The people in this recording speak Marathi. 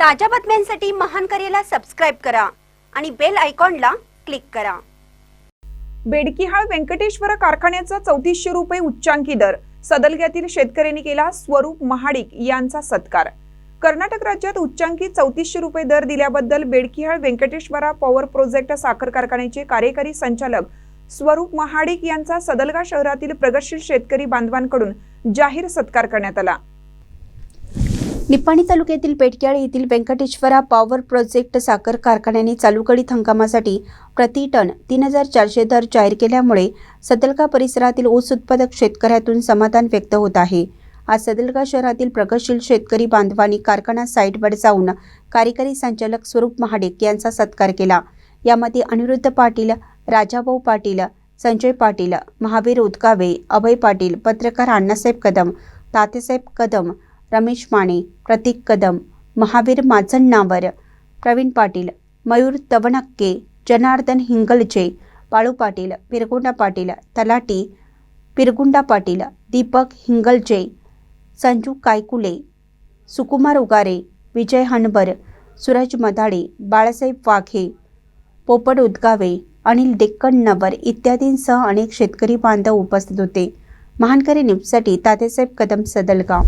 ताज्या बातम्यांसाठी महान करेला सबस्क्राईब करा आणि बेल आयकॉनला क्लिक करा. बेडकिहाळ व्यंकटेश्वर कारखान्याचा चौतीसशे रुपये उच्चांकी दर. सदलग्यातील शेतकऱ्यांनी केला स्वरूप महाडिक यांचा सत्कार. कर्नाटक राज्यात उच्चांकी चौतीसशे रुपये दर दिल्याबद्दल बेडकिहाळ व्यंकटेश्वरा पॉवर प्रोजेक्ट साखर कारखान्याचे कार्यकारी संचालक स्वरूप महाडिक यांचा सदलगा शहरातील प्रगतशील शेतकरी बांधवांकडून जाहीर सत्कार करण्यात आला. निपाणी तालुक्यातील पेटक्याळ येथील व्यंकटेश्वरा पॉवर प्रोजेक्ट साखर कारखान्याने चालू कडीत हंगामासाठी प्रति टन तीन हजार चारशे दर जाहीर केल्यामुळे सदलका परिसरातील ऊस उत्पादक शेतकऱ्यातून समाधान व्यक्त होत आहे. आज सदलगा शहरातील प्रगतशील शेतकरी बांधवांनी कारखाना साईटवर जाऊन कार्यकारी संचालक स्वरूप महाडिक यांचा सत्कार केला. यामध्ये अनिरुद्ध पाटील राजाभाऊ पाटील संजय पाटील महावीर उदगावे अभय पाटील पत्रकार अण्णासाहेब कदम तातेसाहेब कदम रमेश माने प्रतीक कदम महावीर माजण्णावर प्रवीण पाटील मयूर तवणक्के जनार्दन हिंगलचे बाळू पाटील पिरगुंडा पाटील तलाटी पिरगुंडा पाटील दीपक हिंगलजे संजू कायकुले सुकुमार उगारे विजय हणबर सूरज मदाळे बाळासाहेब वाघे पोपट उदगावे अनिल डेक्कन इत्यादींसह अनेक शेतकरी बांधव उपस्थित होते. महानकरी न्यूजसाठी तातेसाहेब कदम सदलगाव.